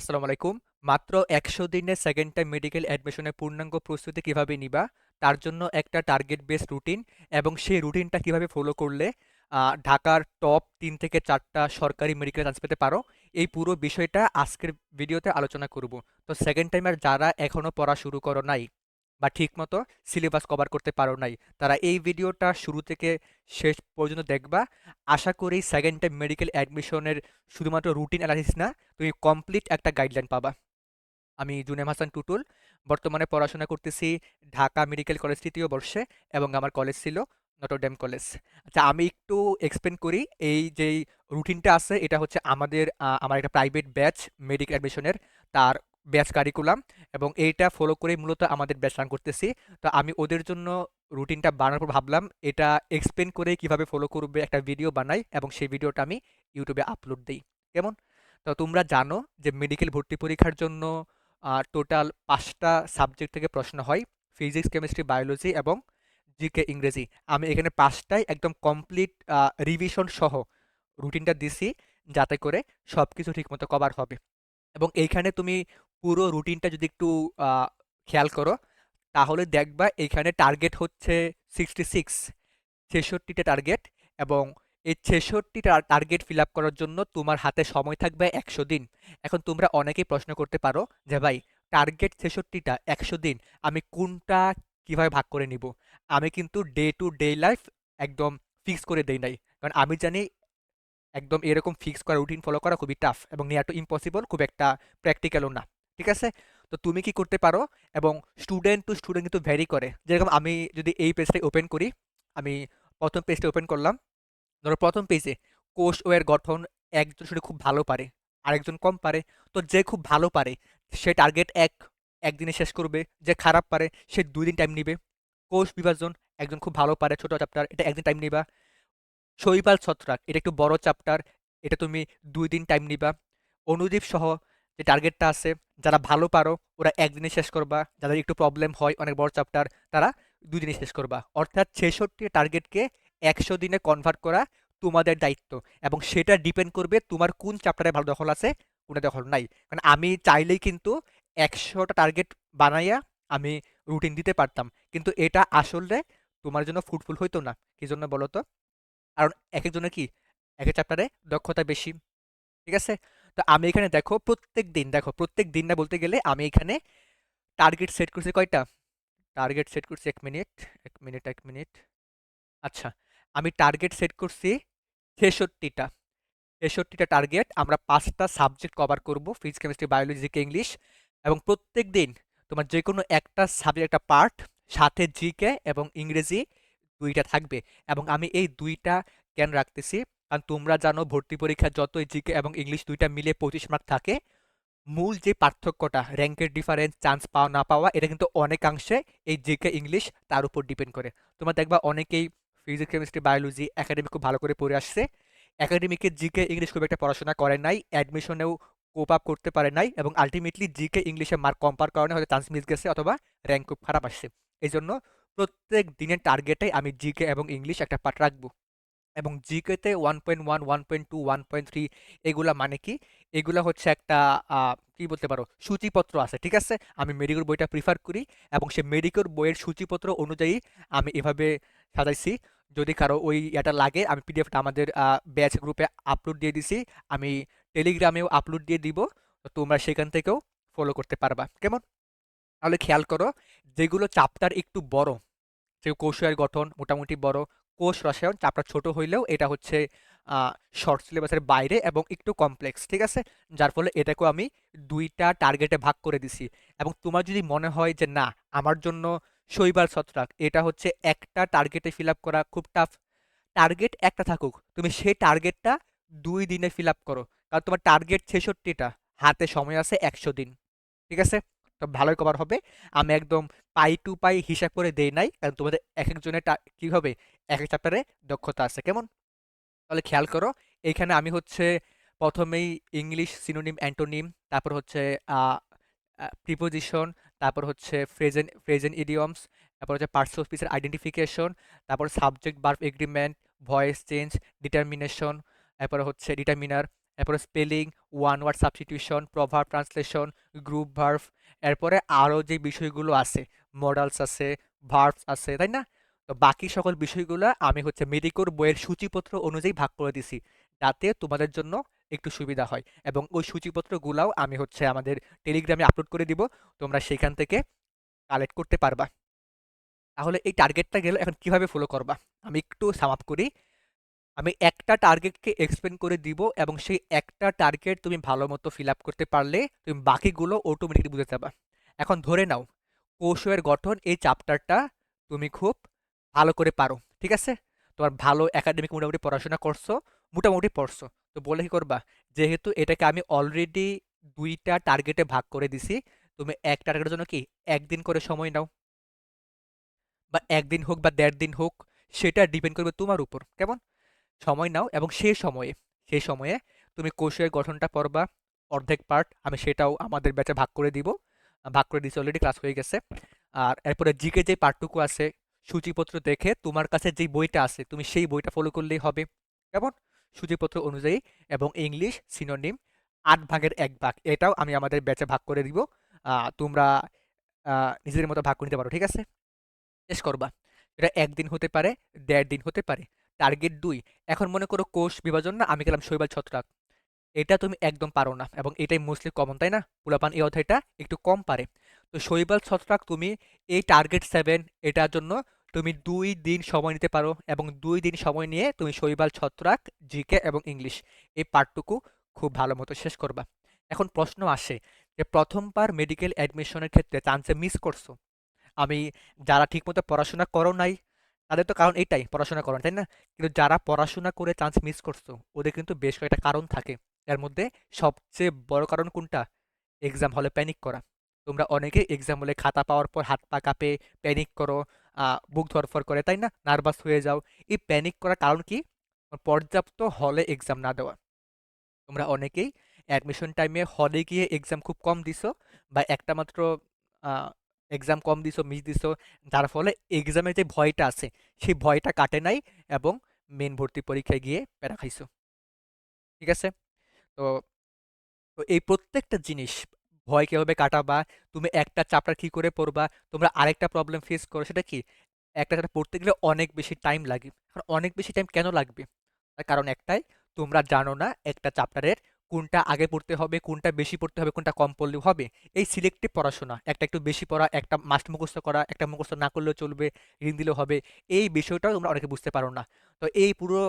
আসসালামু আলাইকুম। মাত্র একশো দিনে সেকেন্ড টাইম মেডিকেল অ্যাডমিশনের পূর্ণাঙ্গ প্রস্তুতি কীভাবে নিবা? তার জন্য একটা টার্গেট বেস রুটিন এবং সেই রুটিনটা কীভাবে ফলো করলে ঢাকার টপ তিন থেকে চারটা সরকারি মেডিকেল চান্স পেতে পারো? এই পুরো বিষয়টা আজকের ভিডিওতে আলোচনা করব। তো সেকেন্ড টাইমের যারা এখনও পড়া শুরু করো নাই বা ঠিকমতো সিলেবাস কভার করতে পারো নাই। তারা এই ভিডিওটা শুরু থেকে শেষ পর্যন্ত দেখবা। আশা করি সেকেন্ড টাইম মেডিকেল অ্যাডমিশনের শুধুমাত্র রুটিন অ্যানালিসিস না, তুমি কমপ্লিট একটা গাইডলাইন পাবা। আমি জুনেম হাসান টুটুল, বর্তমানে পড়াশোনা করতেছি ঢাকা মেডিকেল কলেজ তৃতীয় বর্ষে এবং আমার কলেজ ছিল নটরডেম কলেজ আচ্ছা আমি একটু এক্সপ্লেন করি এই যেই রুটিনটা আছে, এটা হচ্ছে আমাদের আমার একটা প্রাইভেট ব্যাচ মেডিকেল অ্যাডমিশনের তার ব্যাচ কারিকুলাম এবং এইটা ফলো করে মূলত আমাদের ব্যাচ রান করতেছি। তো আমি ওদের জন্য রুটিনটা বানানোর পর ভাবলাম, এটা এক্সপ্লেন করে কীভাবে ফলো করবে একটা ভিডিও বানাই এবং সেই ভিডিওটা আমি ইউটিউবে আপলোড দিই। কেমন? তো তোমরা জানো যে মেডিকেল ভর্তি পরীক্ষার জন্য টোটাল পাঁচটা সাবজেক্ট থেকে প্রশ্ন হয় ফিজিক্স কেমিস্ট্রি বায়োলজি এবং জিকে ইংরেজি। আমি এখানে পাঁচটাই একদম কমপ্লিট রিভিশন সহ রুটিনটা দিছি, যাতে করে সব কিছু ঠিকমতো কভার হবে। এবং এইখানে তুমি পুরো রুটিনটা যদি একটু খেয়াল করো, তাহলে দেখবা এইখানে টার্গেট হচ্ছে সিক্সটি সিক্স ছেষট্টিটা টার্গেট এবং এই ছেষট্টিটা টার্গেট ফিল আপ করার জন্য তোমার হাতে সময় থাকবে একশো দিন। এখন তোমরা অনেকেই প্রশ্ন করতে পারো যে, ভাই টার্গেট ছেষট্টিটা একশো দিন, আমি কোনটা কীভাবে ভাগ করে নিব? আমি কিন্তু ডে টু ডে লাইফ একদম ফিক্স করে দেই নাই। কারণ আমি জানি একদম এরকম ফিক্স করা রুটিন ফলো করা খুবই টাফ এবং নিয়ার টু ইম্পসিবল খুব একটা প্র্যাকটিক্যালও না। ঠিক আছে? তো তুমি কি করতে পারো? এবং স্টুডেন্ট টু স্টুডেন্ট কিন্তু ভ্যারি করে। যেরকম আমি যদি এই পেজটাই ওপেন করি, আমি প্রথম পেজটা ওপেন করলাম। ধরো প্রথম পেজে কোষ ওয়ের গঠন একজন শুধু খুব ভালো পারে, আরেকজন কম পারে। তো যে খুব ভালো পারে, সে টার্গেট এক, একদিনে শেষ করবে। যে খারাপ পারে, সে দুই দিন টাইম নিবে। কোষ বিভাজন, একজন খুব ভালো পারে, ছোট চ্যাপ্টার এটা একদিন টাইম নিবা। শৈবাল ছত্রাক, এটা একটু বড় চ্যাপ্টার এটা তুমি দুই দিন টাইম নিবা। অনুদীপ সহ যে টার্গেটটা আছে। যারা ভালো পারো, ওরা একদিনে শেষ করবা। যাদের একটু প্রবলেম হয়, অনেক বড় চ্যাপ্টার তারা দুই দিনে শেষ করবা। অর্থাৎ ছেষট্টি টার্গেটকে একশো দিনে কনভার্ট করা তোমাদের দায়িত্ব এবং সেটা ডিপেন্ড করবে তোমার কোন চ্যাপ্টারে ভালো দখল আছে কোনটা দখল নাই। কারণ আমি চাইলেই কিন্তু একশোটা টার্গেট বানাইয়া আমি রুটিন দিতে পারতাম। কিন্তু এটা আসলে তোমার জন্য ফুটফুল হইতো না। কি জন্য বলো তো কারণ এক একজনের কি? এক এক চ্যাপ্টারে দক্ষতা বেশি। ঠিক আছে? তো আমি এখানে দেখো প্রত্যেক দিন, দেখো প্রত্যেক দিন না বলতে গেলে আমি এখানে টার্গেট সেট করছি কয়টা? টার্গেট সেট করছি এক মিনিট এক মিনিট এক মিনিট আচ্ছা আমি টার্গেট সেট করছি ছেষট্টিটা। ছেষট্টিটা টার্গেট আমরা পাঁচটা সাবজেক্ট কভার করব physics chemistry biology GK English এবং প্রত্যেক দিন তোমার যে কোনো একটা সাবজেক্ট একটা পার্ট সাথে জিকে এবং ইংরেজি দুইটা থাকবে। এবং আমি এই দুইটা কেন রাখতেছি কারণ তোমরা জানো ভর্তি পরীক্ষা যতই জিকে এবং ইংলিশ দুইটা মিলে পঁচিশ মার্ক থাকে, মূল যে পার্থক্যটা র্যাঙ্কের ডিফারেন্স চান্স পাওয়া, না পাওয়া, এটা কিন্তু অনেকাংশে এই জিকে, ইংলিশ তার উপর ডিপেন্ড করে। তোমরা দেখবা অনেকেই ফিজিক্স কেমিস্ট্রি বায়োলজি একাডেমি খুব ভালো করে পড়ে আসছে। একাডেমিকে জিকে, ইংলিশ খুব একটা পড়াশোনা করে নাই অ্যাডমিশনেও কোপ আপ করতে পারে নাই এবং আলটিমেটলি জিকে, ইংলিশে মার্ক কম পাওয়ার কারণে হয়তো চান্স মিস গেছে অথবা র্যাঙ্ক খুব খারাপ আসছে। এই জন্য প্রত্যেক দিনের টার্গেটে আমি জিকে এবং ইংলিশ একটা পার্ট রাখব। এবং জিকেতে one point one one point two one point three এগুলা মানে কি? এগুলা হচ্ছে একটা কি বলতে পারো? সূচিপত্র আছে, ঠিক আছে? আমি মেডিকেল বইটা প্রিফার করি এবং সে মেডিকেল বইয়ের সূচিপত্র অনুযায়ী আমি এভাবে সাজাইছি। যদি কারও ওই এটা লাগে, আমি পিডিএফটা আমাদের ব্যাচ গ্রুপে আপলোড দিয়ে দিছি। আমি টেলিগ্রামেও আপলোড দিয়ে দিব। তোমরা সেখান থেকেও ফলো করতে পারবা। কেমন? তাহলে খেয়াল করো, যেগুলো চ্যাপ্টার একটু বড়, যে কৌশলের গঠন মোটামুটি বড় কোষ রসায়ন চাপটা ছোট হইলেও এটা হচ্ছে শর্ট সিলেবাসের বাইরে এবং একটু কমপ্লেক্স ঠিক আছে? যার ফলে এটাকেও আমি দুইটা টার্গেটে ভাগ করে দিছি। এবং তোমার যদি মনে হয় যে, না, আমার জন্য শৈবাল ছত্রাক, এটা হচ্ছে একটা টার্গেটে ফিল করা খুব টাফ টার্গেট একটা থাকুক, তুমি সেই টার্গেটটা দুই দিনে ফিল করো। কারণ তোমার টার্গেট ছেষট্টিটা, হাতে সময় আছে একশো দিন, ঠিক আছে? ভালোই কভার হবে। আমি একদম পাই টু পাই হিসাব করে দেই নাই, কারণ তোমাদের এক একজনের কি হবে? এক এক চ্যাপ্টারে দক্ষতা আছে, কেমন? তাহলে খেয়াল করো এইখানে আমি হচ্ছে প্রথমেই ইংলিশ সিনোনিম অ্যান্টোনিম তারপর হচ্ছে প্রিপোজিশন তারপর হচ্ছে ফ্রেজেন ফ্রেজেন ইডিয়মস তারপর হচ্ছে পার্টস অফ স্পিচের আইডেন্টিফিকেশন তারপর subject verb agreement voice change determination তারপরে হচ্ছে ডিটারমিনার এরপরে স্পেলিং ওয়ান ওয়ার্ড সাবস্টিটিউশন প্রভাব ট্রান্সলেশন গ্রুপ ভার্ভ এরপরে আরও যে বিষয়গুলো আছে মডেলস আছে ভার্ভস আছে, তাই না? তো বাকি সকল বিষয়গুলো আমি হচ্ছে মেডিকোর বইয়ের সূচিপত্র অনুযায়ী ভাগ করে দিছি যাতে তোমাদের জন্য একটু সুবিধা হয় এবং ওই সূচিপত্রগুলাও আমি হচ্ছে আমাদের টেলিগ্রামে আপলোড করে দিব, তোমরা সেখান থেকে কালেক্ট করতে পারবা। তাহলে এই টার্গেটটা গেলে এখন কীভাবে ফলো করবা? আমি একটু সাম আপ করি। আমি একটা টার্গেটকে এক্সপ্লেন করে দিব এবং সেই একটা টার্গেট তুমি ভালো মতো ফিল আপ করতে পারলে তুমি বাকিগুলো অটোমেটিকলি বুঝে যাবা। এখন ধরে নাও কৌশলের গঠন এই চ্যাপ্টারটা তুমি খুব ভালো করে পারো, ঠিক আছে? তোমার ভালো একাডেমিক মোটামুটি পড়াশোনা করছ, মোটামুটি পড়ছো। তো বলে কি করবা? যেহেতু এটাকে আমি অলরেডি দুইটা টার্গেটে ভাগ করে দিছি, তুমি এক টার্গেটের জন্য কি একদিন করে সময় নাও। বা একদিন হোক বা দেড় দিন হোক, সেটা ডিপেন্ড করবে তোমার উপর, কেমন? সময় নাও এবং সেই সময়ে সেই সময়ে তুমি কোষের গঠনটা পড়বা, অর্ধেক পার্ট আমি সেটাও আমাদের ব্যাচে ভাগ করে দিব। ভাগ করে দিয়েছি অলরেডি ক্লাস হয়ে গেছে। আর এরপরে জিকে যে পার্টটুকু আছে, সূচিপত্র দেখে তোমার কাছে যেই বইটা আছে, তুমি সেই বইটা ফলো করলেই হবে। কেমন? সূচিপত্র অনুযায়ী এবং ইংলিশ সিনোনিম আট ভাগের এক ভাগ, এটাও আমি আমাদের ব্যাচে ভাগ করে দিব। তোমরা নিজেদের মতো ভাগ করে নিতে পারো, ঠিক আছে? শেষ করবা। এটা একদিন হতে পারে, দেড় দিন হতে পারে। টার্গেট দুই, এখন মনে করো কোষ বিভাজন না, আমি গেলাম শৈবাল ছত্রাক। এটা তুমি একদম পারো না, এবং এটাই মোস্টলি কমন তাই না? পুলাপান এই অধ্যায়টা একটু কম পারে। তো শৈবাল ছত্রাক তুমি এই টার্গেট সেভেন এটার জন্য তুমি দুই দিন সময় নিতে পারো, এবং দুই দিন সময় নিয়ে তুমি শৈবাল ছত্রাক, জিকে এবং ইংলিশ এই পার্টটুকু খুব ভালো মতো শেষ করবা। এখন প্রশ্ন আসে যে প্রথমবার মেডিকেল অ্যাডমিশনের ক্ষেত্রে চান্সে মিস করছ? আমি যারা ঠিকমতো পড়াশোনা করো নাই তাদের তো কারণ এটাই, পড়াশোনা করো তাই না? কিন্তু যারা পড়াশোনা করে চান্স মিস করছ, ওদের কিন্তু বেশ কয়েকটা কারণ থাকে। এর মধ্যে সবচেয়ে বড় কারণ কোনটা? এক্সাম হলে প্যানিক করা। তোমরা অনেকে এক্সাম হলে খাতা পাওয়ার পর হাত পা কাঁপে প্যানিক করো বুক ধরফর করে, তাই না? নার্ভাস হয়ে যাও। এই প্যানিক করার কারণ কি? পর্যাপ্ত হলে এক্সাম না দেওয়া। তোমরা অনেকেই অ্যাডমিশন টাইমে হলে গিয়ে এক্সাম খুব কম দিছো, বা একটা মাত্র এক্সাম কম দিছো মিস দিছো, যার ফলে এক্সামের যে ভয়টা আছে, সেই ভয়টা কাটে নাই এবং মেন ভর্তি পরীক্ষায় গিয়ে প্যারা খাইছো। ঠিক আছে? তো এই প্রত্যেকটা জিনিস ভয় কীভাবে কাটাবা, তুমি একটা চাপটার কী করে পড়বা, তোমরা আরেকটা প্রবলেম ফেস করো, সেটা কি? একটা চাপটা পড়তে গেলে অনেক বেশি টাইম লাগে। কারণ অনেক বেশি টাইম কেন লাগবে? তার কারণ একটাই, তোমরা জানো না একটা চ্যাপ্টারের কোনটা আগে পড়তে হবে, কোনটা বেশি পড়তে হবে, কোনটা কম পড়লেও হবে, এই সিলেক্টিভ পড়াশোনা। একটা একটু বেশি পড়া, একটা মাস্ট মুখস্থ করা, একটা মুখস্থ না করলেও চলবে, ঋণ দিলেও হবে, এই বিষয়টাও তোমরা অনেকে বুঝতে পারো না। তো এই পুরো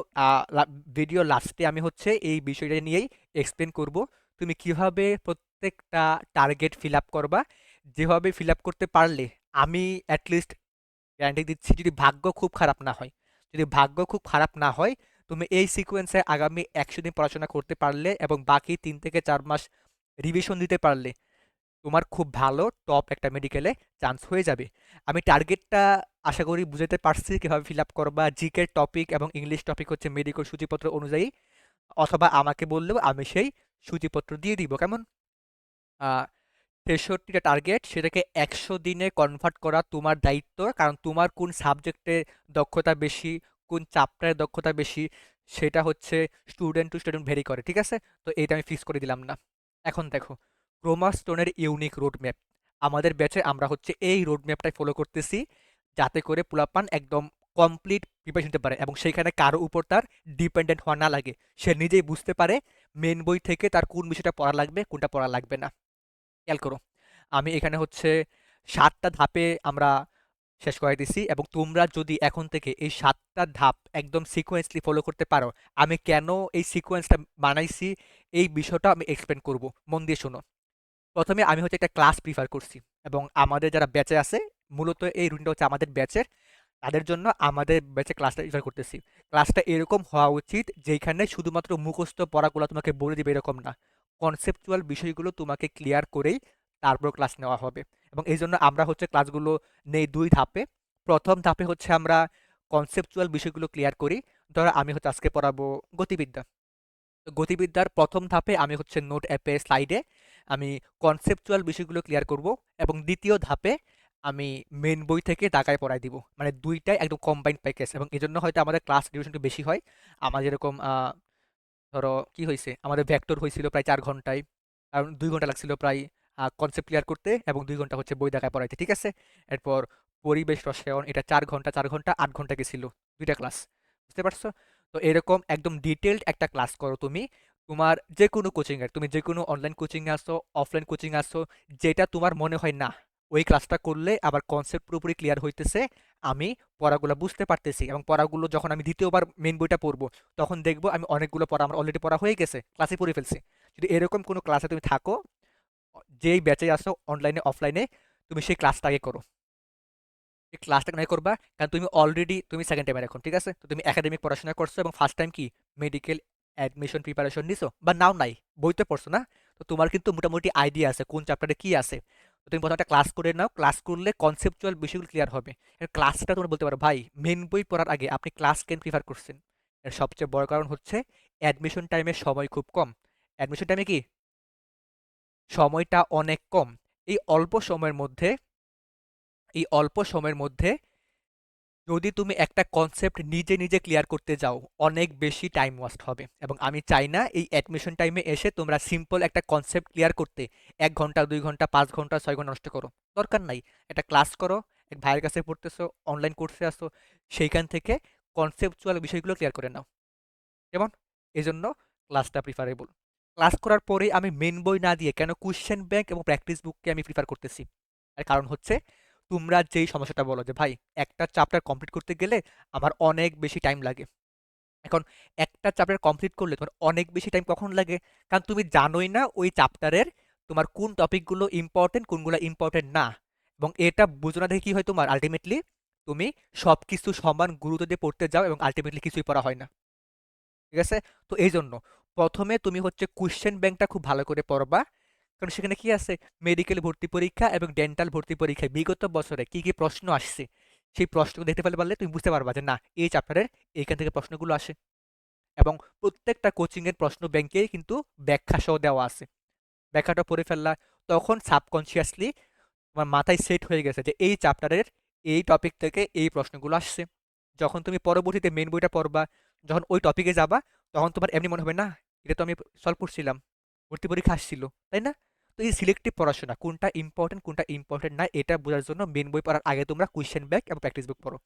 ভিডিও লাস্টে আমি হচ্ছে এই বিষয়টা নিয়েই এক্সপ্লেন করব, তুমি কীভাবে প্রত্যেকটা টার্গেট ফিল আপ করবা, যেভাবে ফিল আপ করতে পারলে আমি অ্যাটলিস্ট গ্যারান্টি দিচ্ছি যদি ভাগ্য খুব খারাপ না হয়, যদি ভাগ্য খুব খারাপ না হয় তুমি এই সিকোয়েন্সে আগামী একশো দিন পড়াশোনা করতে পারলে এবং বাকি তিন থেকে চার মাস রিভিশন দিতে পারলে তোমার খুব ভালো টপ একটা মেডিকেলে চান্স হয়ে যাবে। আমি টার্গেটটা আশা করি বুঝাতে পারছি কীভাবে ফিল আপ করবা। জিকের টপিক এবং ইংলিশ টপিক হচ্ছে মেডিকেল সূচিপত্র অনুযায়ী। অথবা আমাকে বললেও আমি সেই সূচিপত্র দিয়ে দিব, কেমন? তেষট্টিটা টার্গেট সেটাকে একশো দিনে কনভার্ট করা তোমার দায়িত্ব। কারণ তোমার কোন সাবজেক্টে দক্ষতা বেশি কোন চাপটার দক্ষতা বেশি সেটা হচ্ছে স্টুডেন্ট টু স্টুডেন্ট ভেরি করে, ঠিক আছে? তো এইটা আমি ফিক্স করে দিলাম না। এখন দেখো ক্রোমাস্টোনের ইউনিক রোড ম্যাপ আমাদের ব্যাচে আমরা হচ্ছে এই রোড ম্যাপটাই ফলো করতেছি যাতে করে পুলাপান একদম কমপ্লিট প্রিপারেশন নিতে পারে এবং সেইখানে কারও উপর তার ডিপেন্ডেন্ট হওয়া না লাগে। সে নিজেই বুঝতে পারে মেন বই থেকে তার কোন বিষয়টা পড়া লাগবে, কোনটা পড়া লাগবে না। খেয়াল করো, আমি এখানে হচ্ছে সাতটা ধাপে আমরা শেষ করে দিছি এবং তোমরা যদি এখন থেকে এই সাতটা ধাপ একদম সিকোয়েন্সলি ফলো করতে পারো, আমি কেন এই সিকোয়েন্সটা বানাইছি, এই বিষয়টা আমি এক্সপ্লেন করব। মন দিয়ে শোনো। প্রথমে আমি হচ্ছে একটা ক্লাস প্রিফার করছি এবং আমাদের যারা ব্যাচে আছে, মূলত এই রুটিনটা হচ্ছে আমাদের ব্যাচের তাদের জন্য আমাদের ব্যাচে ক্লাসটা প্রিফার করতেছি। ক্লাসটা এরকম হওয়া উচিত যেখানে শুধুমাত্র মুখস্থ পড়াগুলো তোমাকে বলে দিবে এরকম না। কনসেপচুয়াল বিষয়গুলো তোমাকে ক্লিয়ার করেই তারপর ক্লাস নেওয়া হবে। এবং এই জন্য আমরা হচ্ছে ক্লাসগুলো নেই দুই ধাপে। প্রথম ধাপে হচ্ছে আমরা কনসেপচুয়াল বিষয়গুলো ক্লিয়ার করি। ধরো আমি হচ্ছে আজকে পড়াবো গতিবিদ্যা। গতিবিদ্যার প্রথম ধাপে আমি হচ্ছে নোট অ্যাপে স্লাইডে আমি কনসেপচুয়াল বিষয়গুলো ক্লিয়ার করব এবং দ্বিতীয় ধাপে আমি মেন বই থেকে টাকায় পড়াই দিব। মানে দুইটাই একদম কম্বাইন্ড প্যাকেজ এবং এই জন্য হয়তো আমাদের ক্লাস একটু বেশি হয়। আমার যেরকম ধরো কি হয়েছে আমাদের ভ্যাক্টর হয়েছিল প্রায় চার ঘন্টায়, কারণ দুই ঘণ্টা লাগছিল প্রায়। কনসেপ্ট ক্লিয়ার করতে এবং দুই ঘণ্টা হচ্ছে বই দেখায় পড়াইতে, ঠিক আছে? এরপর পরিবেশ রসায়ন, এটা চার ঘণ্টা চার ঘণ্টা, আট ঘণ্টা গেছিল দুইটা ক্লাস বুঝতে পারছ? তো এরকম একদম ডিটেলড একটা ক্লাস করো তুমি, তোমার যে কোনো কোচিংয়ের তুমি যে কোনো অনলাইন কোচিংয়ে আসো অফলাইন কোচিংয়ে আসো, যেটা তোমার মনে হয় না, ওই ক্লাসটা করলে আবার কনসেপ্ট পুরোপুরি ক্লিয়ার হইতেছে, আমি পড়াগুলো বুঝতে পারতেছি এবং পড়াগুলো যখন আমি দ্বিতীয়বার মেন বইটা পড়ব, তখন দেখব আমি অনেকগুলো পড়া আমার অলরেডি পড়া হয়ে গেছে ক্লাসে পড়ে ফেলছি। যদি এরকম কোনো ক্লাসে তুমি থাকো যেই ব্যাচে আসো অনলাইনে অফলাইনে তুমি সেই ক্লাসটা আগে করো। এই ক্লাসটা নাই করবা, কারণ তুমি অলরেডি তুমি সেকেন্ড টাইমের এখন, ঠিক আছে? তো তুমি একাডেমিক পড়াশোনা করছ এবং ফার্স্ট টাইম কি? মেডিকেল অ্যাডমিশন প্রিপারেশন নিছো বা নাও নাই, বইতে পড়ছো না? তো তোমার কিন্তু মোটামুটি আইডিয়া আছে, কোন চ্যাপ্টারে কি আছে। তো তুমি প্রথমে একটা ক্লাস করে নাও ক্লাস করলে কনসেপচুয়াল বিষয়গুলো ক্লিয়ার হবে। এর ক্লাসটা তোমরা বলতে পারো, ভাই মেন বই পড়ার আগে আপনি ক্লাস কেন প্রিফার করছেন? এর সবচেয়ে বড় কারণ হচ্ছে অ্যাডমিশন টাইমের সময় খুব কম। অ্যাডমিশন টাইমে কি? সময়টা অনেক কম। এই অল্প সময়ের মধ্যে, এই অল্প সময়ের মধ্যে যদি তুমি একটা কনসেপ্ট নিজে নিজে ক্লিয়ার করতে যাও, অনেক বেশি টাইম ওয়েস্ট হবে। এবং আমি চাই না এই অ্যাডমিশন টাইমে এসে তোমরা সিম্পল একটা কনসেপ্ট ক্লিয়ার করতে এক ঘণ্টা, দুই ঘণ্টা, পাঁচ ঘণ্টা, ছয় ঘণ্টা নষ্ট করো। দরকার নাই। একটা ক্লাস করো, এক ভাইয়ের কাছে পড়তেছো অনলাইন কোর্সে আসো, সেইখান থেকে কনসেপচুয়াল বিষয়গুলো ক্লিয়ার করে নাও। যেমন এই জন্য ক্লাসটা প্রিফারেবল ক্লাস করার পরে আমি মেন বই না দিয়ে কেন কোশ্চেন ব্যাংক এবং প্র্যাকটিস বুককে আমি প্রিফার করতেছি? আর কারণ হচ্ছে, তোমরা যেই সমস্যাটা বলো যে, ভাই, একটা চ্যাপ্টার কমপ্লিট করতে গেলে আমার অনেক বেশি টাইম লাগে। এখন, একটা চ্যাপ্টার কমপ্লিট করলে তোমার অনেক বেশি টাইম কখন লাগে? কারণ তুমি জানোই না ওই চ্যাপ্টারের তোমার কোন টপিকগুলো ইম্পর্টেন্ট কোনগুলো ইম্পর্টেন্ট না। এবং এটা বুঝো না দেখে কী হয় তোমার? আলটিমেটলি তুমি সব কিছু সমান গুরুত্ব দিয়ে পড়তে যাও এবং আলটিমেটলি কিছুই পড়া হয় না। ঠিক আছে? তো এই জন্য প্রথমে তুমি হচ্ছে কোশ্চেন ব্যাংকটা খুব ভালো করে পড়বা। কারণ সেখানে কি আছে? মেডিকেল ভর্তি পরীক্ষা এবং ডেন্টাল ভর্তি পরীক্ষায় বিগত বছরে কি কি প্রশ্ন আসছে? সেই প্রশ্নগুলো দেখতে পেলে পারলে তুমি বুঝতে পারবা যে না, এই চ্যাপ্টারের এইখান থেকে প্রশ্নগুলো আসে। এবং প্রত্যেকটা কোচিংয়ের প্রশ্ন ব্যাংকেই কিন্তু ব্যাখ্যা সহ দেওয়া আছে। ব্যাখ্যাটা পড়ে ফেললা, তখন সাবকনসিয়াসলি তোমার মাথায় সেট হয়ে গেছে যে এই চ্যাপ্টারের এই টপিক থেকে এই প্রশ্নগুলো আসছে। যখন তুমি পরবর্তীতে মেন বইটা পড়বা, যখন ওই টপিকে যাবা, তখন তোমার এমনি মনে হবে না এটা তো আমি সলভ করছিলাম। ভর্তি পরীক্ষা আসছিল, তাই না? তো এই সিলেক্টিভ পড়াশোনা, কোনটা ইম্পর্টেন্ট কোনটা ইম্পর্টেন্ট না, এটা বোঝার জন্য মেন বই পড়ার আগে তোমরা কোয়েশ্চেন ব্যাংক এবং প্র্যাকটিস বুক পড়ো।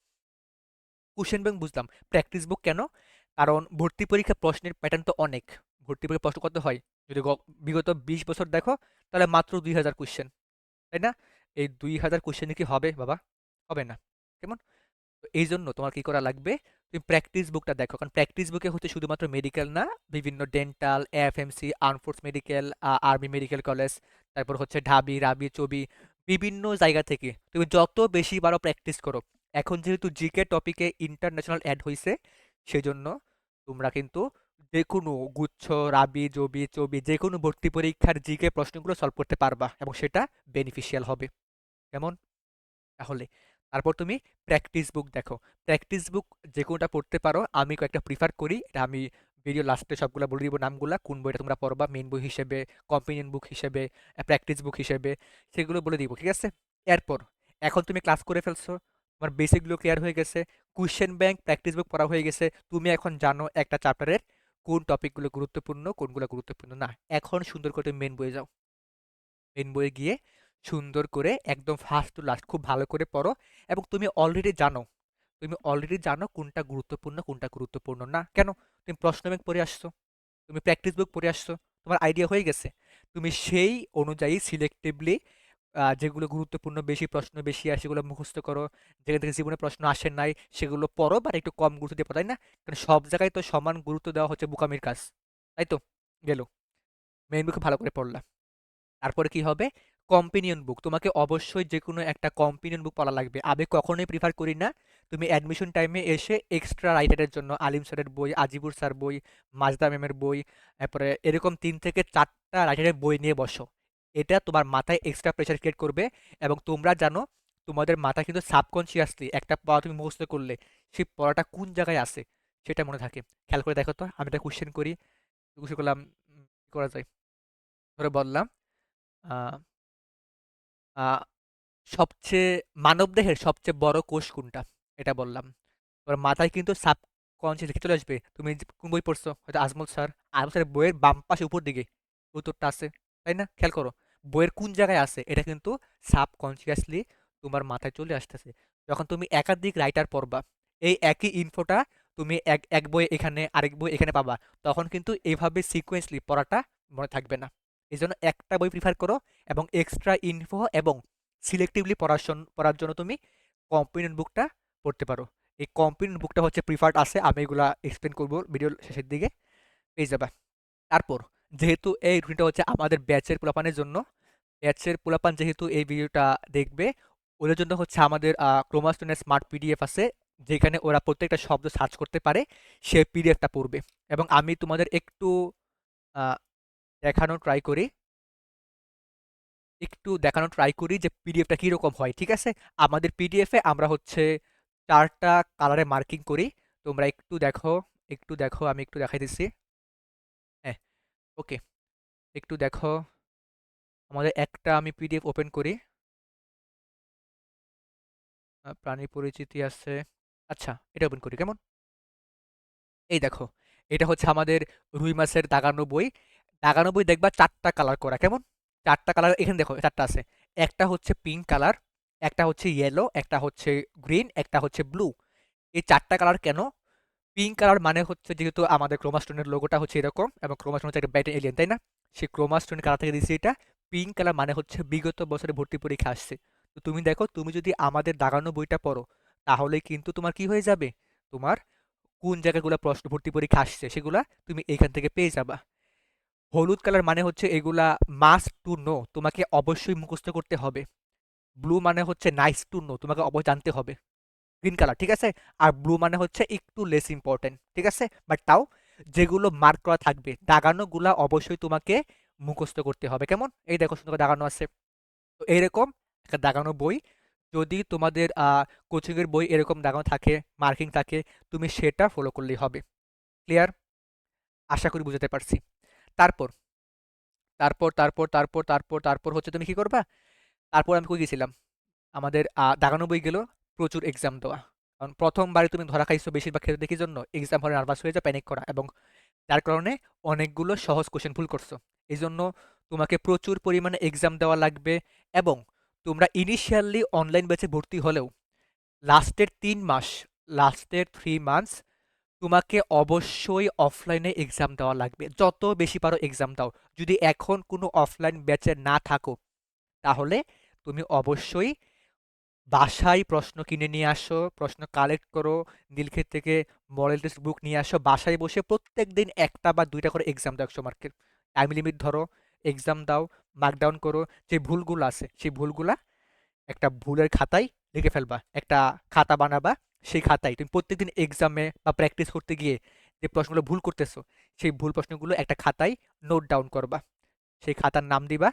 কোয়েশ্চেন ব্যাংক বুঝলাম। প্র্যাকটিস বুক কেন? কারণ ভর্তি পরীক্ষা প্রশ্নের প্যাটার্ন তো অনেক। ভর্তি পরীক্ষা প্রশ্ন কত হয়? যদি বিগত বিশ বছর দেখো, তাহলে মাত্র দুই হাজার কোয়েশ্চেন তাই না? এই দুই হাজার কোয়েশ্চেনে কি হবে, বাবা? হবে না। কেমন? তো এই জন্য তোমার কি করা লাগবে? তুমি প্র্যাকটিস বুকটা দেখো, কারণ প্র্যাকটিস বুকে হচ্ছে শুধুমাত্র মেডিকেল না, বিভিন্ন dental FMC armed force medical army medical college তারপর হচ্ছে ঢাবি, রাবি, চবি, বিভিন্ন জায়গা থেকে তুমি যত বেশি বারো প্র্যাকটিস করো। এখন যেহেতু জিকে টপিকে ইন্টারন্যাশনাল অ্যাড হয়েছে সেজন্য তোমরা কিন্তু যে কোনো গুচ্ছ, রাবি জবি চবি যে কোনো ভর্তি পরীক্ষার জিকে প্রশ্নগুলো সলভ করতে পারবা এবং সেটা বেনিফিশিয়াল হবে। কেমন? তাহলে তারপর তুমি প্র্যাকটিস বুক দেখো। প্র্যাকটিস বুক যে কোনোটা পড়তে পারো, আমি কয়েকটা প্রিফার করি। এটা আমি ভিডিও লাস্টে সবগুলো বলে দিব নামগুলা। কোন বইটা তোমরা পড়বা? মেন বই হিসেবে কম্পিনিয়ন বুক হিসেবে প্র্যাকটিস বুক হিসেবে, সেগুলো বলে দিব, ঠিক আছে? এরপর, এখন তুমি ক্লাস করে ফেলছো। তোমার বেসিকগুলো ক্লিয়ার হয়ে গেছে। কোয়েশ্চেন ব্যাংক প্র্যাকটিস বুক পড়া হয়ে গেছে। তুমি এখন জানো একটা চ্যাপ্টারের কোন টপিকগুলো গুরুত্বপূর্ণ, কোনগুলো গুরুত্বপূর্ণ না। এখন সুন্দর করে মেন বইয়ে যাও। মেন বইয়ে গিয়ে সুন্দর করে একদম ফার্স্ট টু লাস্ট খুব ভালো করে পড়ো এবং তুমি অলরেডি জানো, তুমি অলরেডি জানো কোনটা গুরুত্বপূর্ণ কোনটা গুরুত্বপূর্ণ না। কেন? তুমি প্রশ্ন ব্যাংক পড়ে আসছো, তুমি প্র্যাকটিস বুক পড়ে আসছো, তোমার আইডিয়া হয়ে গেছে। তুমি সেই অনুযায়ী সিলেক্টিভলি যেগুলো গুরুত্বপূর্ণ বেশি, প্রশ্ন বেশি আসে সেগুলো মুখস্থ করো। যেখান থেকে জীবনে প্রশ্ন আসে নাই সেগুলো পড়ো বা একটু কম গুরুত্ব দিয়ে তাই না? কারণ সব জায়গায় তো সমান গুরুত্ব দেওয়া হচ্ছে বুকামির কাজ, তাই তো? গেল। মেইন বুকে ভালো করে পড়লাম তারপরে কি হবে? কম্পিনিয়ন বুক তোমাকে অবশ্যই যে কোনো একটা কম্পিনিয়ন বুক পড়া লাগবে। আমি কখনোই প্রিফার করি না। তুমি অ্যাডমিশন টাইমে এসে এক্সট্রা রাইটারের জন্য, আলিম স্যারের বই, আজিবুর স্যার বই, মাজদা ম্যামের বই, তারপরে এরকম তিন থেকে চারটা রাইটারের বই নিয়ে বসো। এটা তোমার মাথায় এক্সট্রা প্রেশার ক্রিয়েট করবে এবং তোমরা জানো, তোমাদের মাথা কিন্তু সাবকনসিয়াসলি একটা পড়া তুমি মুখস্থ করলে, সেই পড়াটা কোন জায়গায় আছে, সেটা মনে থাকে। খেয়াল করে দেখো তো, আমি একটা কোশ্চেন করি কোশ্চেন করলাম করা যায়? ধরে বললাম সবচেয়ে, মানবদেহের সবচেয়ে বড় কোষ কোনটা? এটা বললাম। এবার মাথায় কিন্তু সাব কনসিয়াস লিখে চলে আসবে। তুমি কোন বই পড়ছো? হয়তো আজমল স্যার। আজমল স্যারের বইয়ের বাম পাশে, উপর দিকে উত্তরটা আছে, তাই না? খেয়াল করো। বইয়ের কোন জায়গায় আছে, এটা কিন্তু সাবকনসিয়াসলি তোমার মাথায় চলে আসতেছে। যখন তুমি একাধিক রাইটার পড়বা, এই একই ইনফোটা তুমি এক এক বই এখানে, আরেক বই এখানে পাবা। তখন কিন্তু এইভাবে সিকোয়েন্সলি পড়াটা মনে থাকবে না। এই জন্য একটা বই প্রিফার করো এবং এক্সট্রা ইনফো এবং সিলেক্টিভলি পড়ার জন- পড়ার জন্য তুমি কম্পিনিয়ন বুকটা পড়তে পারো। এই কম্পিনিয়ন বুকটা হচ্ছে প্রিফার্ড আছে, আমি এগুলা এক্সপ্লেন করব ভিডিও শেষের দিকে। পেয়ে যাবা। তারপর, যেহেতু এই রুটিনটা হচ্ছে আমাদের ব্যাচের পোলাপানের জন্য ব্যাচের পোলাপান যেহেতু এই ভিডিওটা দেখবে, ওদের জন্য হচ্ছে আমাদের ক্রোমাস্টোনের স্মার্ট পিডিএফ আছে, যেখানে ওরা প্রত্যেকটা শব্দ সার্চ করতে পারে, সে পিডিএফটা পড়বে। এবং আমি তোমাদের একটু আহ, দেখানোর ট্রাই করি। একটু দেখানো ট্রাই করি যে পিডিএফটা কীরকম হয় ঠিক আছে? আমাদের পিডিএফে আমরা হচ্ছে চারটা কালারে মার্কিং করি। তোমরা একটু দেখো একটু দেখো আমি একটু দেখাই দিচ্ছি হ্যাঁ ওকে একটু দেখো। আমাদের একটা আমি পিডিএফ ওপেন করি। প্রাণী পরিচিতি আছে। আচ্ছা এটা ওপেন করি কেমন? এই দেখো এটা হচ্ছে আমাদের রুই মাছের দাগানো বই। দাগানো বই দেখবা চারটা কালার করা, কেমন? চারটা কালার এখানে দেখো, চারটা আছে। একটা হচ্ছে পিঙ্ক কালার একটা হচ্ছে ইয়েলো একটা হচ্ছে গ্রিন একটা হচ্ছে ব্লু এই চারটা কালার কেন? পিঙ্ক কালার মানে হচ্ছে যেহেতু আমাদের ক্রোমাস্টোনের লোগোটা হচ্ছে এরকম, এবং ক্রোমাস্টোন হচ্ছে একটা ব্যাটে এলিয়েন তাই না? সেই ক্রোমাস্টোন কালার থেকে দিয়েছি এটা। পিঙ্ক কালার মানে হচ্ছে বিগত বছরে ভর্তি পরীক্ষা আসছে। তো তুমি দেখো, তুমি যদি আমাদের দাগানো বইটা পড়ো, তাহলে কিন্তু তোমার কি হয়ে যাবে? তোমার কোন জায়গাগুলো প্রশ্ন, ভর্তি পরীক্ষা আসছে, সেগুলা তুমি এখান থেকে পেয়ে যাবা। হলুদ কালার মানে হচ্ছে এগুলা মাস্ট টু নো তোমাকে অবশ্যই মুখস্থ করতে হবে। ব্লু মানে হচ্ছে নাইস টু নো তোমাকে অবশ্যই জানতে হবে। গ্রিন কালার ঠিক আছে? আর ব্লু মানে হচ্ছে একটু লেস ইম্পর্টেন্ট ঠিক আছে? বাট তাও যেগুলো মার্ক করা থাকবে দাগানোগুলা অবশ্যই তোমাকে মুখস্থ করতে হবে, কেমন? এই দেখো সুন্দর দাগানো আছে। তো এইরকম একটা দাগানো বই, যদি তোমাদের কোচিংয়ের বই এরকম দাগানো থাকে মার্কিং থাকে, তুমি সেটা ফলো করলেই হবে। ক্লিয়ার আশা করি বুঝতে পারছি। তারপর তারপর তারপর তারপর তারপর তারপর হচ্ছে তুমি কি করবা? তারপর আমি কই গেছিলাম? আমাদের আহ, দাগানো বই গেল প্রচুর এক্সাম দেওয়া। কারণ প্রথমবারে তুমি ধরা খাইছো বেশিরভাগ ক্ষেত্রে দেখি জন্য? এক্সাম হলে নার্ভাস হয়ে যায় প্যানিক করা এবং যার কারণে অনেকগুলো সহজ কোশ্চেন ভুল করছ। এই জন্য তোমাকে প্রচুর পরিমাণে এক্সাম দেওয়া লাগবে এবং তোমরা ইনিশিয়ালি অনলাইন ব্যাচে ভর্তি হলেও লাস্টের তিন মাস লাস্টের থ্রি মান্থস তোমাকে অবশ্যই অফলাইনে এক্সাম দেওয়া লাগবে। যত বেশি পারো এক্সাম দাও। যদি এখন কোনো অফলাইন ব্যাচে না থাকো, তাহলে তুমি অবশ্যই বাসায় প্রশ্ন কিনে নিয়ে আসো, প্রশ্ন কালেক্ট করো, নীলক্ষেত থেকে মডেল টেস্ট বুক নিয়ে আসো, বাসায় বসে প্রত্যেক দিন একটা বা দুইটা করে এক্সাম দাও একশো মার্কের টাইম লিমিট ধরো এক্সাম দাও মার্কডাউন করো, যে ভুলগুলো আছে, সেই ভুলগুলা একটা ভুলের খাতায় লিখে ফেলবা, একটা খাতা বানাবা সেই খাতায় তুমি প্রত্যেকদিন এক্সামে বা প্র্যাকটিস করতে গিয়ে যে প্রশ্নগুলো ভুল করতেছো, সেই ভুল প্রশ্নগুলো একটা খাতায় নোট ডাউন করবা। সেই খাতার নাম দিবা,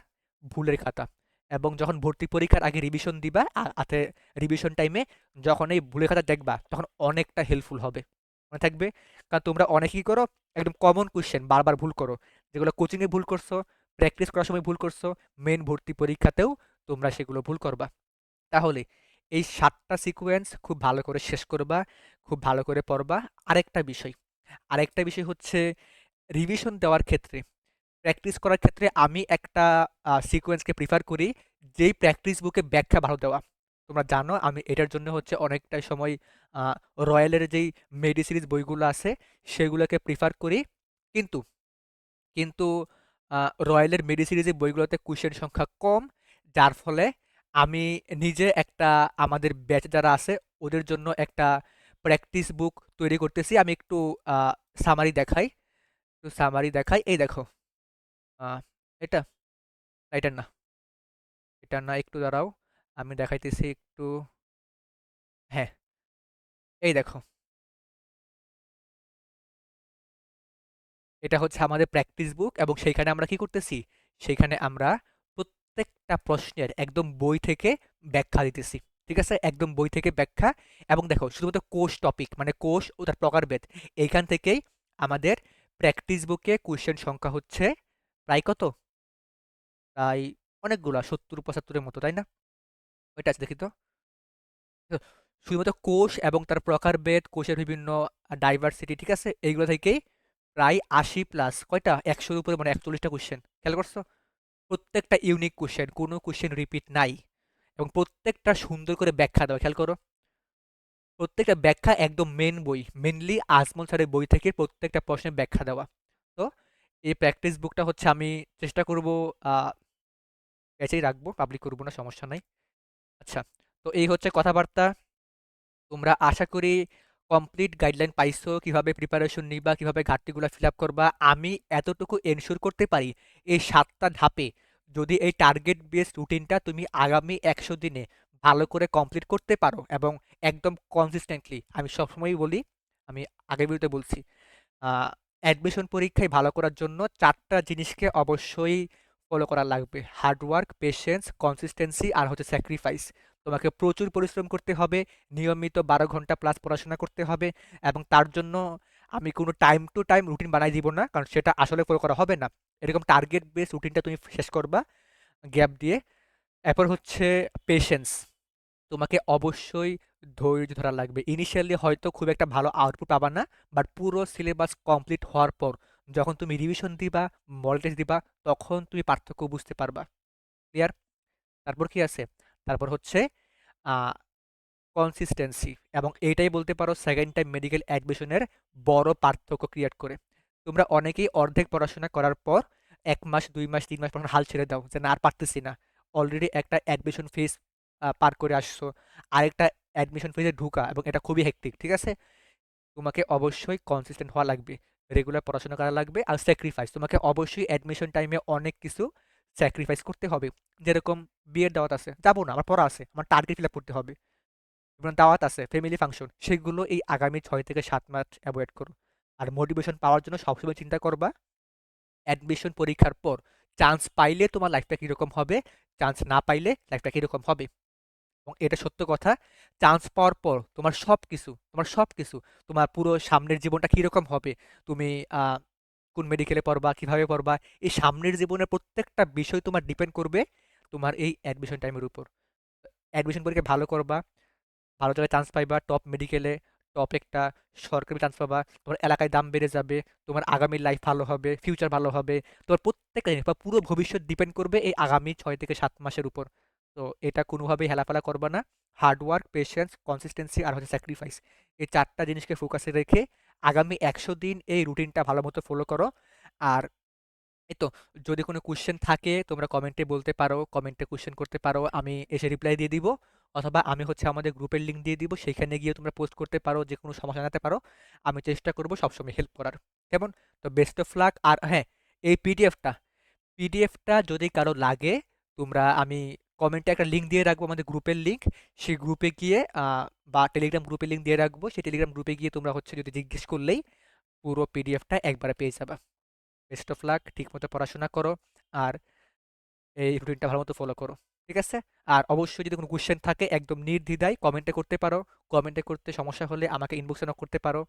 ভুলের খাতা। এবং যখন ভর্তি পরীক্ষার আগে রিভিশন দিবা আতে রিভিশন টাইমে যখন এই ভুলের খাতা দেখবা, তখন অনেকটা হেল্পফুল হবে। মনে থাকবে? কারণ তোমরা অনেকেই করো, একদম কমন কোশ্চেন বারবার ভুল করো। যেগুলো কোচিংয়ে ভুল করছ প্র্যাকটিস করার সময় ভুল করছ মেন ভর্তি পরীক্ষাতেও তোমরা সেগুলো ভুল করবা। তাহলে এই সাতটা সিকোয়েন্স খুব ভালো করে শেষ করবা, খুব ভালো করে পড়বা। আরেকটা বিষয় আরেকটা বিষয় হচ্ছে রিভিশন দেওয়ার ক্ষেত্রে প্র্যাকটিস করার ক্ষেত্রে আমি একটা সিকোয়েন্সকে প্রিফার করি, যেই প্র্যাকটিস বুকে ব্যাখ্যা ভালো দেওয়া। তোমরা জানো আমি এটার জন্য হচ্ছে অনেকটাই সময় রয়্যালের যেই মেডি সিরিজ বইগুলো আছে, সেগুলোকে প্রিফার করি। কিন্তু কিন্তু রয়্যালের মেডি সিরিজের বইগুলোতে কোশ্চেন সংখ্যা কম, যার ফলে আমি নিজে একটা আমাদের ব্যাচ যারা আছে, ওদের জন্য একটা প্র্যাকটিস বুক তৈরি করতেছি। আমি একটু সামারি দেখাই। একটু সামারি দেখাই। এই দেখো। এটা। এটা না। এটা না, একটু দাঁড়াও। আমি দেখাইতেছি একটু। হ্যাঁ। এই দেখো। এটা হচ্ছে আমাদের প্র্যাকটিস বুক এবং সেইখানে আমরা কি করতেছি? সেইখানে আমরা প্রত্যেকটা প্রশ্নের একদম বই থেকে ব্যাখ্যা দিতেছি, ঠিক আছে? একদম বই থেকে ব্যাখ্যা এবং দেখো, শুধুমাত্র কোষ টপিক মানে কোষ ও তার প্রকারভেদ, এইখান থেকেই আমাদের প্র্যাকটিস বুকে কোশ্চেন সংখ্যা হচ্ছে প্রায় কত? প্রায় অনেকগুলা, সত্তর, পঁচাত্তরের মতো, তাই না? ওইটা আছে দেখি তো? শুধুমাত্র কোষ এবং তার প্রকারভেদ, কোষের বিভিন্ন ডাইভার্সিটি ঠিক আছে? এইগুলো থেকেই প্রায় আশি প্লাস কয়টা? একশোর উপরে মানে একচল্লিশটা কোশ্চেন খেয়াল করছ? প্রত্যেকটা ইউনিক কোশ্চেন কোনো কোশ্চেন রিপিট নাই এবং প্রত্যেকটা সুন্দর করে ব্যাখ্যা দেওয়া খেয়াল করো। প্রত্যেকটা ব্যাখ্যা একদম মেন বই মেনলি আজমল স্যারের বই থেকে প্রত্যেকটা প্রশ্নের ব্যাখ্যা দেওয়া। তো এই প্র্যাকটিস বুকটা হচ্ছে আমি চেষ্টা করব এটাই রাখব পাবলিক করব না, সমস্যা নাই। আচ্ছা তো এই হচ্ছে কথাবার্তা। তোমরা আশা করি কমপ্লিট গাইডলাইন পাইছো, কীভাবে প্রিপারেশন নিবা, কীভাবে ঘাটতিগুলো ফিল আপ করবা, আমি এতটুকু এনশিওর করতে পারি এই সাতটা ধাপে। যদি এই টার্গেট বেস রুটিনটা তুমি আগামী একশো দিনে ভালো করে কমপ্লিট করতে পারো এবং একদম কনসিস্টেন্টলি আমি সবসময়ই বলি, আমি আগের ভিডিওতে বলছি অ্যাডমিশন পরীক্ষায় ভালো করার জন্য চারটা জিনিসকে অবশ্যই ফলো করা লাগবে। হার্ডওয়ার্ক পেশেন্স কনসিস্টেন্সি আর হচ্ছে স্যাক্রিফাইস তোমাকে প্রচুর পরিশ্রম করতে হবে, নিয়মিত বারো ঘণ্টা প্লাস পড়াশোনা করতে হবে এবং তার জন্য আমি কোনো টাইম টু টাইম রুটিন বানাই দিব না, কারণ সেটা আসলে ফলো করা হবে না। এরকম টার্গেট বেস রুটিনটা তুমি শেষ করবা গ্যাপ দিয়ে। এরপর হচ্ছে পেশেন্স তোমাকে অবশ্যই ধৈর্য ধরা লাগবে। ইনিশিয়ালি হয়তো খুব একটা ভালো আউটপুট পাবা না বাট পুরো সিলেবাস কমপ্লিট হওয়ার পর যখন তুমি রিভিশন দিবা মডেল টেস্ট দিবা, তখন তুমি পার্থক্য বুঝতে পারবা। ক্লিয়ার তারপর কি আছে? তারপর হচ্ছে কনসিস্টেন্সি এবং এইটাই বলতে পারো সেকেন্ড টাইম মেডিকেল অ্যাডমিশনের বড় পার্থক্য ক্রিয়েট করে। তোমরা অনেকেই অর্ধেক পড়াশোনা করার পর এক মাস, দুই মাস, তিন মাস পড়াশোনা হাল ছেড়ে দাও যে না, আর পারতেছি না। অলরেডি একটা অ্যাডমিশন ফিস পার করে আসছো। আরেকটা অ্যাডমিশন ফিজে ঢুকা এবং এটা খুবই হেক্টিক ঠিক আছে? তোমাকে অবশ্যই কনসিস্টেন্ট হওয়া লাগবে। রেগুলার পড়াশোনা করা লাগবে আর স্যাক্রিফাইস তোমাকে অবশ্যই অ্যাডমিশন টাইমে অনেক কিছু স্যাক্রিফাইস করতে হবে। যেরকম বিয়ের দাওয়াত আছে, যাব না, আমার পড়া আছে, আমার টার্গেট ফিল আপ করতে হবে। এবং দাওয়াত আছে ফ্যামিলি ফাংশন সেগুলো এই আগামী ছয় থেকে সাত মাস অ্যাভয়েড করো। আর মোটিভেশন পাওয়ার জন্য সবসময় চিন্তা করবা অ্যাডমিশন পরীক্ষার পর চান্স পাইলে তোমার লাইফটা কীরকম হবে চান্স না পাইলে লাইফটা কীরকম হবে। এবং এটা সত্য কথা চান্স পাওয়ার পর তোমার সব কিছু তোমার সব কিছু তোমার পুরো সামনের জীবনটা কীরকম হবে, তুমি কোন মেডিকেলে পড়বা, কীভাবে পড়বা, এই সামনের জীবনের প্রত্যেকটা বিষয় তোমার ডিপেন্ড করবে তোমার এই অ্যাডমিশন টাইমের উপর। অ্যাডমিশন পরীক্ষা ভালো করবা, ভালো জায়গায় চান্স পাইবা টপ মেডিকেলে টপ একটা সরকারি চান্স পাবা, তোমার এলাকায় দাম বেড়ে যাবে, তোমার আগামী লাইফ ভালো হবে ফিউচার ভালো হবে, তোমার প্রত্যেকটা জিনিস বা পুরো ভবিষ্যৎ ডিপেন্ড করবে এই আগামী ছয় থেকে সাত মাসের উপর। তো এটা কোনোভাবেই হেলাফেলা করবা না। হার্ডওয়ার্ক পেশেন্স কনসিস্টেন্সি আর হচ্ছে স্যাক্রিফাইস এই চারটা জিনিসকে ফোকাসে রেখে আগামী একশো দিন এই রুটিনটা ভালো মতো ফলো করো। আর এই তো, যদি কোনো কোশ্চেন থাকে, তোমরা কমেন্টে বলতে পারো কমেন্টে কোশ্চেন করতে পারো, আমি এসে রিপ্লাই দিয়ে দিব। অথবা আমি হচ্ছে আমাদের গ্রুপের লিঙ্ক দিয়ে দিব, সেখানে গিয়ে তোমরা পোস্ট করতে পারো, যে কোনো সমস্যা জানাতে পারো। আমি চেষ্টা করব সবসময় হেল্প করার। কেমন? তো বেস্ট অফ লাক আর হ্যাঁ এই পিডিএফটা পিডিএফটা যদি কারও লাগে, তোমরা আমি কমেন্টে একটা লিঙ্ক দিয়ে রাখব আমাদের গ্রুপের লিঙ্ক সেই গ্রুপে গিয়ে বা টেলিগ্রাম গ্রুপে লিঙ্ক দিয়ে রাখব। সেই টেলিগ্রাম গ্রুপে গিয়ে তোমরা হচ্ছে যদি জিজ্ঞেস করলেই পুরো পিডিএফটা একবারে পেয়ে যাবা। বেস্ট অফ লাক ঠিকমতো পড়াশোনা করো আর এই রুটিনটা ভালো মতো ফলো করো। ঠিক আছে? আর অবশ্যই যদি কোনো কোশ্চেন থাকে, একদম নির্দ্বিধায় কমেন্টে করতে পারো। কমেন্টে করতে সমস্যা হলে আমাকে ইনবক্সে নক করতে পারো।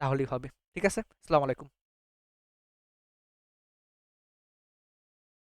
তাহলেই হবে। ঠিক আছে? আসসালামু আলাইকুম।